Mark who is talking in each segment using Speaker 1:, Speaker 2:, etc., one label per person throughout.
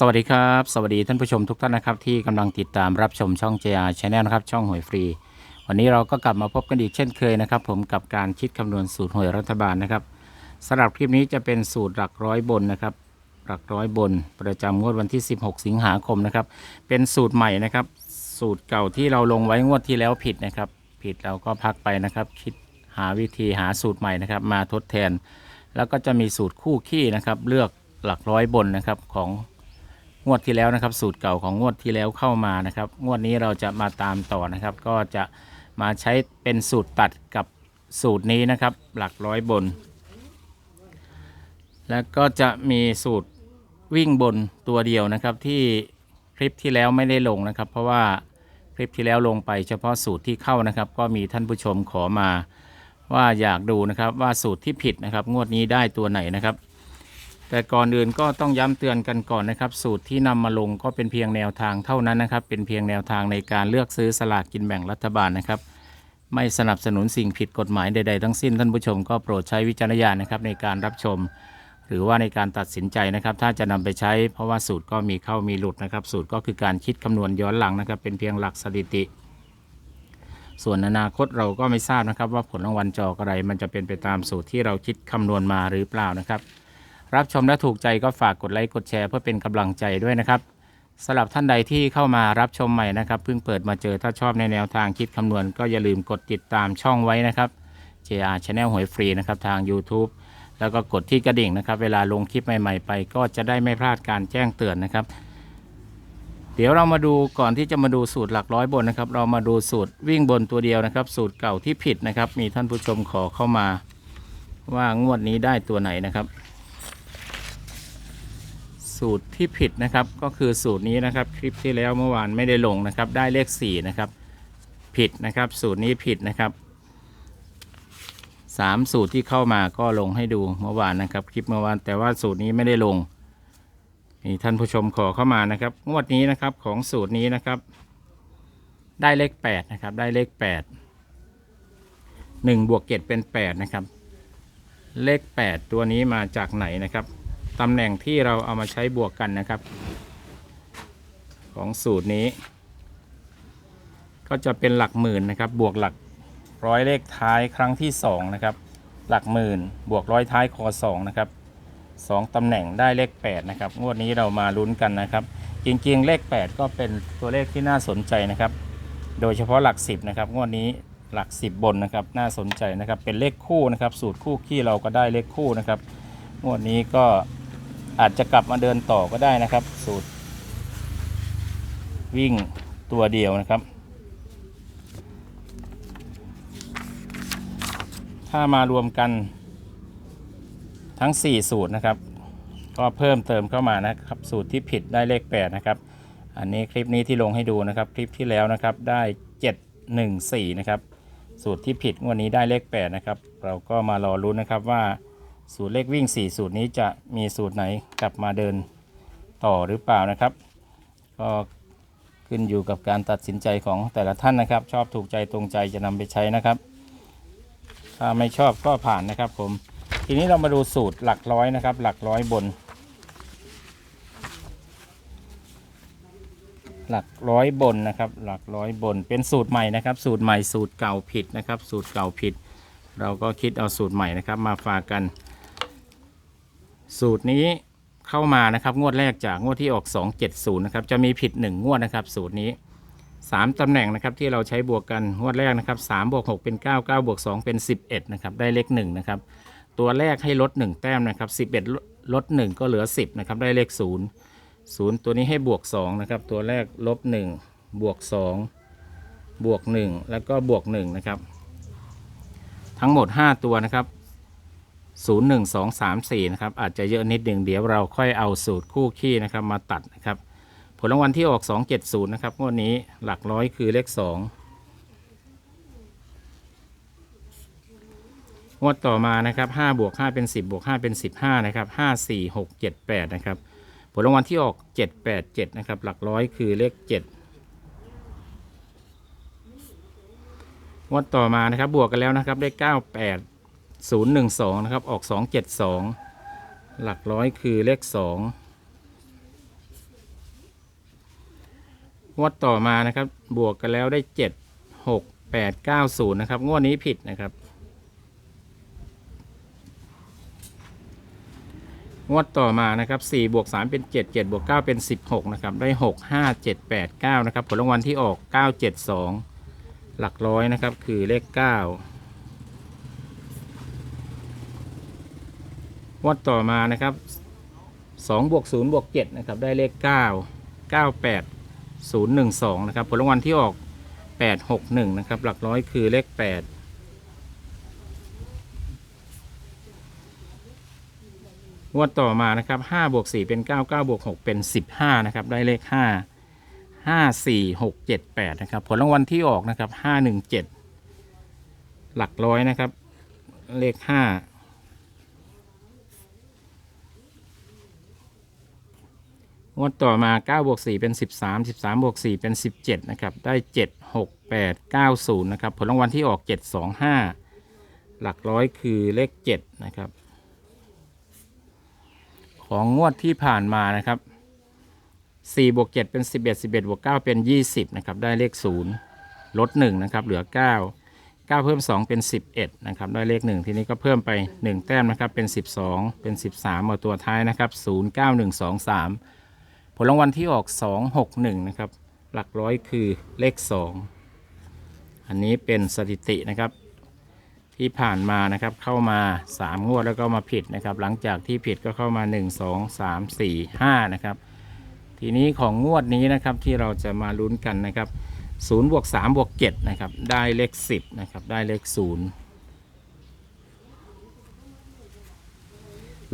Speaker 1: สวัสดีครับ สวัสดีท่านผู้ชมทุกท่านนะครับที่กำลังติดตามรับชมช่อง JR Channel นะครับช่องหวยฟรี วันนี้เราก็กลับมาพบกันอีกเช่นเคยนะครับ ผมกับการคิดคำนวณสูตรหวยรัฐบาลนะครับสำหรับคลิปนี้จะเป็นสูตรหลักร้อยบนนะครับ หลักร้อยบน ประจำงวดวันที่ 16 สิงหาคมนะครับ เป็นสูตรใหม่นะครับ สูตรเก่าที่เราลงไว้งวดที่แล้วผิดนะครับ ผิดเราก็พักไปนะครับ คิดหาวิธีหาสูตรใหม่นะครับ มาทดแทน แล้วก็จะมีสูตรคู่ขี้นะครับ เลือกหลักร้อยบนนะครับของ งวดที่แล้วนะครับ สูตรเก่าของงวดที่แล้วเข้ามานะครับ งวดนี้เราจะมาตามต่อนะครับ ก็จะมาใช้เป็นสูตรตัดกับสูตรนี้นะครับ หลักร้อยบน แล้วก็จะมีสูตรวิ่งบนตัวเดียวนะครับ ที่คลิปที่แล้วไม่ได้ลงนะครับ เพราะว่าคลิปที่แล้วลงไปเฉพาะสูตรที่เข้านะครับ ก็มีท่านผู้ชมขอมาว่าอยากดูนะครับว่าสูตรที่ผิดนะครับ งวดนี้ได้ตัวไหนนะครับ แต่ก่อนอื่นก็ต้องย้ำเตือนกันก่อนนะครับ สูตรที่นำมาลงก็เป็นเพียงแนวทางเท่านั้นนะครับ เป็นเพียงแนวทางในการเลือกซื้อสลากกินแบ่งรัฐบาลนะครับ ไม่สนับสนุนสิ่งผิดกฎหมายใด ๆ ทั้งสิ้นท่านผู้ชมก็โปรดใช้วิจารณญาณนะครับในการรับชม หรือว่าในการตัดสินใจนะครับ ถ้าจะนำไปใช้เพราะว่าสูตรก็มีเข้ามีหลุดนะครับ สูตรก็คือการคิดคำนวณย้อนหลังนะครับ เป็นเพียงหลักสถิติ ส่วนอนาคตเราก็ไม่ทราบนะครับ ว่าผลรางวัลจะออกอะไร มันจะเป็นไปตามสูตรที่เราคิดคำนวณมาหรือเปล่านะครับ รับชมและถูกใจก็ฝากกดไลค์กดแชร์เพื่อเป็นกำลังใจด้วยนะครับสำหรับท่านใดที่เข้ามารับชมใหม่นะครับเพิ่งเปิดมาเจอถ้าชอบในแนวทางคิดคำนวณ ก็อย่าลืมกดติดตามช่องไว้นะครับ JR Channel หวยฟรีนะครับทาง YouTube แล้วก็กดที่กระดิ่งนะครับ เวลาลงคลิปใหม่ ๆ ไป ก็จะได้ไม่พลาดการแจ้งเตือนนะครับ เดี๋ยวเรามาดูก่อนที่จะมาดูสูตรหลักร้อยบนนะครับ เรามาดูสูตรวิ่งบนตัวเดียวนะครับ สูตรเก่าที่ผิดนะครับ มีท่านผู้ชมขอเข้ามาว่างวดนี้ได้ตัวไหนนะครับ สูตรที่ผิดนะครับก็คือสูตรนี้นะครับ คลิปที่แล้วเมื่อวานไม่ได้ลงนะครับ ได้เลข4นะครับผิดนะครับ สูตรนี้ผิดนะครับสามสูตรที่เข้ามาก็ลงให้ดูเมื่อวานนะครับ คลิปเมื่อวานแต่ว่าสูตรนี้ไม่ได้ลงมีท่านผู้ชมขอเข้ามานะครับงวดนี้นะครับของสูตรนี้นะครับ ได้เลข8นะครับได้เลข 8 1บวก7เป็น8นะครับเลข 8 ตัวนี้มาจากไหนนะครับ ตำแหน่งที่เราเอามาใช้บวกกันนะครับ ของสูตรนี้ ก็จะเป็นหลักหมื่นนะครับ บวกหลักร้อยเลขท้ายครั้งที่สองนะครับ หลักหมื่นบวกร้อยท้ายคอสองนะครับสองตำแหน่งได้เลขแปดนะครับ งวดนี้เรามาลุ้นกันนะครับ จริงๆ เลข 8 ก็เป็นตัวเลขที่น่าสนใจนะครับ โดยเฉพาะหลัก 10 นะครับ งวดนี้หลัก 10 บนนะครับ น่าสนใจนะครับ เป็นเลขคู่นะครับ สูตรคู่ขี้เราก็ได้เลขคู่นะครับ งวดนี้ก็ อาจจะกลับมาเดินต่อก็ได้นะครับ สูตร วิ่งตัวเดียวนะครับ ถ้ามารวมกันทั้ง 4 สูตรนะครับ ก็เพิ่มเติมเข้ามานะครับ สูตรที่ผิดได้เลข 8 นะครับ อันนี้คลิปนี้ที่ลงให้ดูนะครับ คลิปที่แล้วนะครับได้ 714 นะครับ สูตรที่ผิดวันนี้ได้เลข 8 นะครับ เราก็มารอรุ้นนะครับว่า สูตรเลขวิ่ง 4 สูตรนี้จะมีสูตรไหนกลับมาเดินต่อหรือเปล่านะครับ ก็ขึ้นอยู่กับการตัดสินใจของแต่ละท่านนะครับ ชอบถูกใจตรงใจจะนำไปใช้นะครับ ถ้าไม่ชอบก็ผ่านนะครับผม ทีนี้เรามาดูสูตรหลักร้อยนะครับ หลักร้อยบน หลักร้อยบนนะครับ หลักร้อยบนเป็นสูตรใหม่นะครับ สูตรใหม่สูตรเก่าผิดนะครับ สูตรเก่าผิด เราก็คิดเอาสูตรใหม่นะครับ มาฝากกัน สูตรนี้เข้ามานะครับ งวดแรกจากงวดที่ออก 270 นะครับ จะมีผิด 1 งวดนะครับ สูตรนี้ 3ตำแหน่งนะครับที่เราใช้บวกกันงวดแรกนะครับ3บวก6เป็น 9 9บวก2เป็น 11 นะครับ ได้เลข1นะครับ ตัวแรกให้ลด 1 แต้มนะครับ 11 ลด 1 ก็เหลือ 10 นะครับ ได้เลข 0 0 ตัวนี้ให้บวก2นะครับ ตัวแรกลบ 1 บวก 2 บวก 1 แล้วก็บวก 1 นะครับ ทั้งหมด 5 ตัวนะครับ 0 1 2 3 4 นะครับ อาจจะเยอะนิดหนึ่งเดี๋ยวเราค่อยเอาสูตรคู่ขี้นะครับมาตัดนะครับ ผลรางวัลที่ออก 270 นะครับงวดนี้หลักร้อยคือเลข 2 งวดต่อมานะครับ5บวก5เป็น 10บวก5เป็น 15 นะครับ 5 4 6 7 8 นะครับ ผลรางวัลที่ออก 787 นะครับ หลักร้อยคือเลข 7งวดต่อมานะครับบวกกันแล้วนะครับได้ 98 012 นะครับ ออก 272 หลักร้อยคือเลข 2 งวดต่อมานะครับ บวกกันแล้วได้เจ็ดหกแปดเก้าศูนย์นะครับ งวดนี้ผิดนะครับ งวดต่อมานะครับ4บวก3เป็น 7 7บวก9เป็น 16 นะครับ ได้ 6 5 7 8 9 นะครับ ผลรางวัลที่ออก 972 หลักร้อยนะครับ คือเลข 9 วดต่อมานะครับ2บวก0บวก7นะครับได้เลข 9 98 012นะครับผลรางวัลที่ออก 861นะครับหลักร้อยคือเลข 8งวดต่อมานะครับ5บวก4เป็น 9 9บวก6เป็น 15นะครับได้เลข 5 5 4 6 7 8นะครับผลรางวัลที่ออกนะครับ517 หลักร้อยนะครับเลข 5 งวดต่อมา9บวก4เป็น 13 13บวก4เป็น 17 นะครับ ได้ 7 6 8 9 0 นะครับ ผลรางวัลที่ออก 725 หลักร้อยคือเลข 7 นะครับ ของงวดที่ผ่านมานะครับ4บวก7เป็น 11 11บวก9เป็น 20 นะครับ ได้เลข 0 ลด 1 นะครับ เหลือ 9 9 เพิ่ม 2 เป็น 11 นะครับ ได้เลข 1 ทีนี้ก็เพิ่มไป 1 แต้มนะครับ เป็น 12 เป็น 13เอาตัวท้ายนะครับ 0 9 1 2 3 ผลรางวัลที่ออก 2 6 1 นะครับ หลักร้อยคือเลข 2 อันนี้เป็นสถิตินะครับ ที่ผ่านมานะครับเข้ามา 3 งวดแล้วก็มาผิดนะครับ หลังจากที่ผิดก็เข้ามา 1 2 3 4 5 นะครับ ทีนี้ของงวดนี้นะครับที่เราจะมาลุ้นกันนะครับ0บวก3บวก7นะครับ ได้เลข 10 นะครับ ได้เลข 0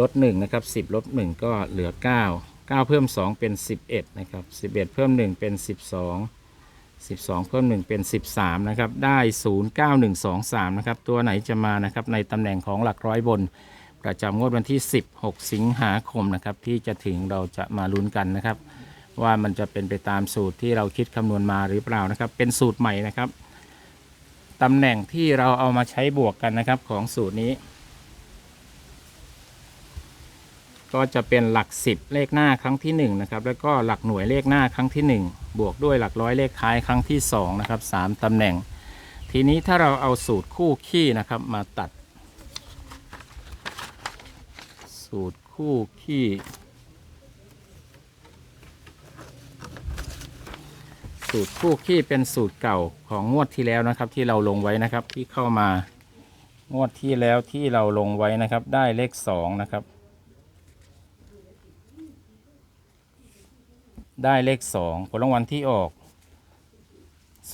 Speaker 1: ลด 1 นะครับ 10 ลบ 1 ก็เหลือ 9 9 เพิ่ม 2 เป็น 11 นะครับ 11 เพิ่ม 1 เป็น 12 12 เพิ่ม 1 เป็น 13 นะครับ ได้ 09123 นะครับ ตัวไหนจะมานะครับในตำแหน่งของหลักร้อยบน ประจำงวดวันที่ 16 สิงหาคมนะครับ ที่จะถึงเราจะมาลุ้นกันนะครับ ว่ามันจะเป็นไปตามสูตรที่เราคิดคำนวณมาหรือเปล่านะครับ เป็นสูตรใหม่นะครับตำแหน่งที่เราเอามาใช้บวกกันนะครับของสูตรนี้ ก็จะเป็นหลัก 10 เลขหน้าครั้งที่ 1 นะครับ แล้วก็หลักหน่วยเลขหน้าครั้งที่ 1 บวกด้วยหลักร้อยเลขท้ายครั้งที่ 2 นะครับ 3 ตำแหน่ง ทีนี้ถ้าเราเอาสูตรคู่ขี้นะครับมาตัด สูตรคู่ขี้สูตรคู่ขี้เป็นสูตรเก่าของงวดที่แล้วนะครับ ที่เราลงไว้นะครับที่เข้ามางวดที่แล้วที่เราลงไว้นะครับ ได้เลขสองนะครับ ได้เลขสองผลรางวัลที่ออก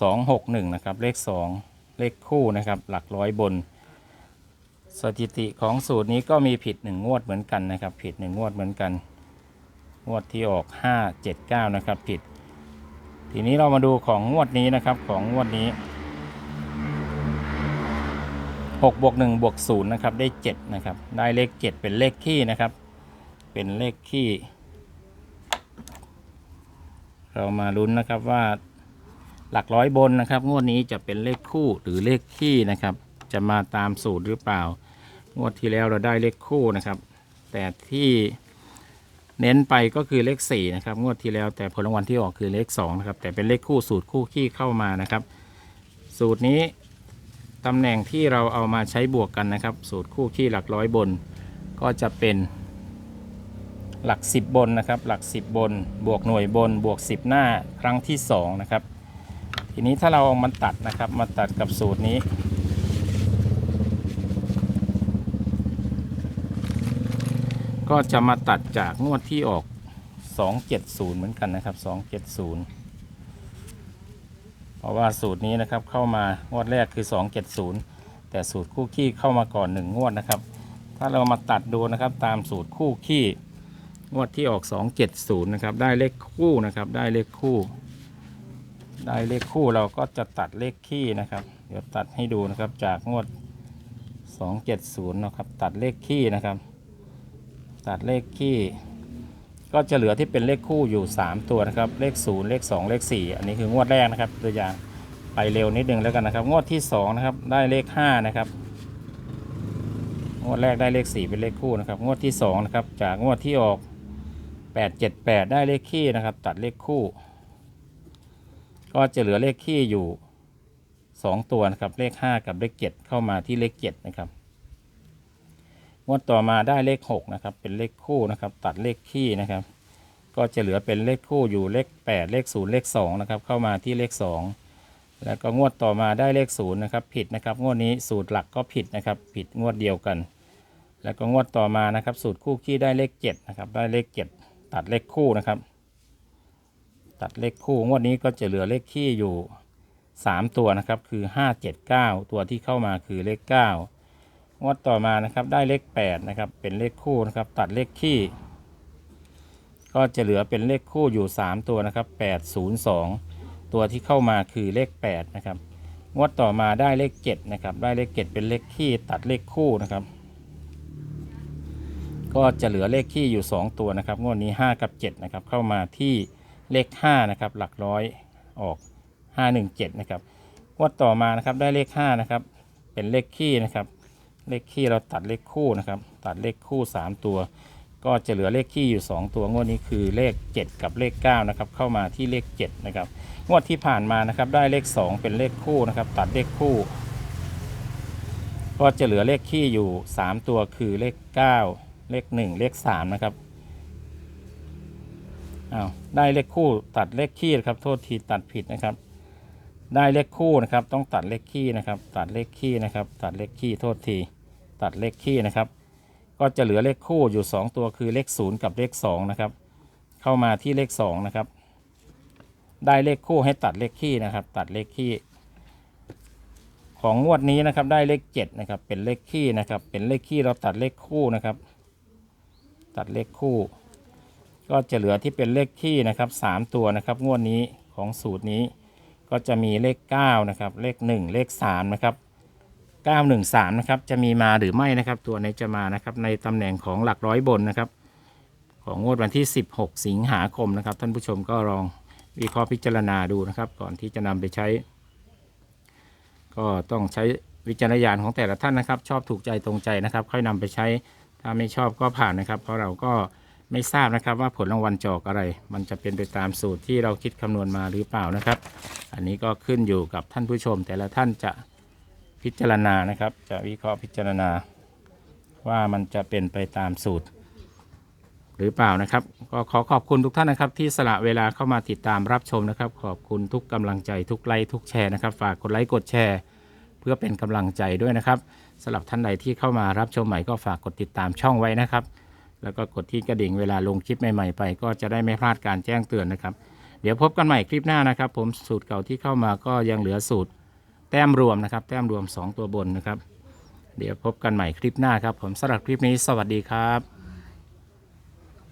Speaker 1: สองหกหนึ่งนะครับ เลขสองเลขคู่นะครับ หลักร้อยบน สถิติของสูตรนี้ก็มีผิดหนึ่งงวดเหมือนกันนะครับ ผิดหนึ่งงวดเหมือนกัน งวดที่ออกห้าเจ็ดเก้านะครับ ผิด ทีนี้เรามาดูของงวดนี้นะครับของงวดนี้6บวก1บวก0นะครับ ได้7นะครับ ได้เลข7เป็นเลขคี่นะครับ เป็นเลขคี่ เรามาลุ้นนะครับว่าหลักร้อยบนนะครับ งวดนี้จะเป็นเลขคู่หรือเลขคี่นะครับ จะมาตามสูตรหรือเปล่า งวดที่แล้วเราได้เลขคู่นะครับ แต่ที่เน้นไปก็คือเลข4นะครับงวดที่แล้วแต่ผลรางวัลที่ออกคือเลข2นะครับแต่เป็นเลขคู่สูตรคู่ขี้เข้ามานะครับ สูตรนี้ตำแหน่งที่เราเอามาใช้บวกกันนะครับ สูตรคู่ขี้หลักร้อยบน ก็จะเป็น หลัก 10 บนนะครับหลัก 10 บน บวกหน่วยบนบวก 10 หน้าครั้งที่ 2 นะครับ ทีนี้ถ้าเรามันตัดนะครับมาตัดกับสูตรนี้ ก็จะมาตัดจากงวดที่ออก 270 เหมือนกันนะครับ 270 เพราะว่าสูตรนี้นะครับเข้ามางวดแรกคือ 270 แต่สูตรคู่ขี้เข้ามาก่อน 1 งวดนะครับ ถ้าเรามาตัดดูนะครับตามสูตรคู่ขี้ งวดที่ออก 270 นะครับ ได้เลขคู่นะครับ ได้เลขคู่ ได้เลขคู่เราก็จะตัดเลขขี้นะครับ เดี๋ยวตัดให้ดูนะครับ จากงวด 270 นะครับ ตัดเลขขี้นะครับ ตัดเลขขี้ ก็จะเหลือที่เป็นเลขคู่อยู่ 3 ตัวนะครับ เลข 0 เลข 2 เลข 4 อันนี้คืองวดแรกนะครับ ตัวอย่าง ไปเร็วนิดนึงแล้วกันนะครับ งวดที่ 2 นะครับ ได้เลข 5 นะครับงวดแรกได้เลข 4 เป็นเลขคู่นะครับ งวดที่2นะครับ จากงวดที่ออก 878 ได้เลขขี้นะครับ ตัดเลขคู่ ก็จะเหลือเลขคี่อยู่สองตัวนะครับ เลขห้ากับเลขเจ็ดเข้ามาที่เลขเจ็ดนะครับงวดต่อมาได้เลขหกนะครับ เป็นเลขคู่นะครับ ตัดเลขคี่นะครับ ก็จะเหลือเป็นเลขคู่อยู่เลขแปดเลขศูนย์เลขสองนะครับ เข้ามาที่เลขสองแล้วก็งวดต่อมาได้เลขศูนย์นะครับ ผิดนะครับ งวดนี้สูตรหลักก็ผิดนะครับ ผิดงวดเดียวกัน แล้วก็งวดต่อมานะครับ สูตรคู่ขี้ได้เลขเจ็ดนะครับ ได้เลขเจ็ด ตัดเลขคู่นะครับ ตัดเลขคู่งวดนี้ก็จะเหลือเลขขี้อยู่ 3 ตัวนะครับ คือ 5 7 9 ตัวที่เข้ามาคือเลข 9 งวดต่อมานะครับได้เลข 8 นะครับ เป็นเลขคู่นะครับ ตัดเลขขี้ก็จะเหลือเป็นเลขคู่อยู่ 3 ตัวนะครับ 802 ตัวที่เข้ามาคือเลข 8 นะครับ งวดต่อมาได้เลข 7 นะครับ ได้เลข 7 เป็นเลขขี้ตัดเลขคู่นะครับ ก็จะเหลือเลขขี้อยู่ 2 ตัวนะครับ งวดนี้ 5 กับ 7 นะครับ เข้ามาที่เลข 5 นะครับ หลักร้อยออก 517 นะครับ งวดต่อมานะครับ ได้เลข 5 นะครับ เป็นเลขขี้นะครับ เลขขี้เราตัดเลขคู่นะครับ ตัดเลขคู่ 3 ตัว ก็จะเหลือเลขขี้อยู่ 2 ตัว งวดนี้คือเลข 7 กับเลข 9 นะครับ เข้ามาที่เลข 7 นะครับ งวดที่ผ่านมานะครับ ได้เลข 2 เป็นเลขคู่นะครับ ตัดเลขคู่ ก็จะเหลือเลขขี้อยู่ 3 ตัว คือเลข 9 เลข1เลข3นะครับอ้าวได้เลขคู่ตัดเลขขี้ครับ โทษทีตัดผิดนะครับ ได้เลขคู่นะครับ ต้องตัดเลขขี้นะครับ ตัดเลขขี้นะครับ ตัดเลขขี้โทษทีตัดเลขขี้นะครับ ก็จะเหลือเลขคู่อยู่ 2 ตัวคือเลข 0 กับเลข2นะครับ เข้ามาที่เลข2นะครับ ได้เลขคู่ให้ตัดเลขขี้นะครับ ตัดเลขขี้ของงวดนี้นะครับได้เลข7นะครับเป็นเลขขี้นะครับ เป็นเลขขี้เราตัดเลขคู่นะครับ ตัดเลขคู่ ก็จะเหลือที่เป็นเลขขี้นะครับ 3 ตัวนะครับ งวดนี้ของสูตรนี้ ก็จะมีเลข9นะครับ เลข 1 เลข3นะครับ913นะครับ จะมีมาหรือไม่นะครับ ตัวไหนจะมานะครับ ในตำแหน่งของหลักร้อยบนนะครับ ของงวดวันที่ 16 สิงหาคมนะครับ ท่านผู้ชมก็ลองวิเคราะห์พิจารณาดูนะครับ ก่อนที่จะนำไปใช้ ก็ต้องใช้วิจารณญาณของแต่ละท่านนะครับ ชอบถูกใจตรงใจนะครับ ค่อยนำไปใช้ ถ้าไม่ชอบก็ผ่านนะครับ เพราะเราก็ไม่ทราบนะครับว่าผลรางวัลจออกอะไร มันจะเป็นไปตามสูตรที่เราคิดคำนวณมาหรือเปล่านะครับ อันนี้ก็ขึ้นอยู่กับท่านผู้ชม แต่ละท่านจะพิจารณานะครับ จะวิเคราะห์พิจารณา ว่ามันจะเป็นไปตามสูตร หรือเปล่านะครับ ก็ขอขอบคุณทุกท่านนะครับ ที่สละเวลาเข้ามาติดตามรับชมนะครับ ขอบคุณทุกกำลังใจทุกไลค์ทุกแชร์นะครับ ฝากกดไลค์กดแชร์ เพื่อเป็นกำลังใจด้วยนะครับสำหรับท่านใดที่เข้ามารับชมใหม่ก็ฝากกดติดตามช่องไว้นะครับ แล้วก็กดที่กระดิ่งเวลาลงคลิปใหม่ๆไป ก็จะได้ไม่พลาดการแจ้งเตือนนะครับ เดี๋ยวพบกันใหม่คลิปหน้านะครับ ผมสูตรเก่าที่เข้ามาก็ยังเหลือสูตรแต้มรวมนะครับ แต้มรวม 2 ตัวบนนะครับ เดี๋ยวพบกันใหม่คลิปหน้าครับ ผมสำหรับคลิปนี้สวัสดีครับ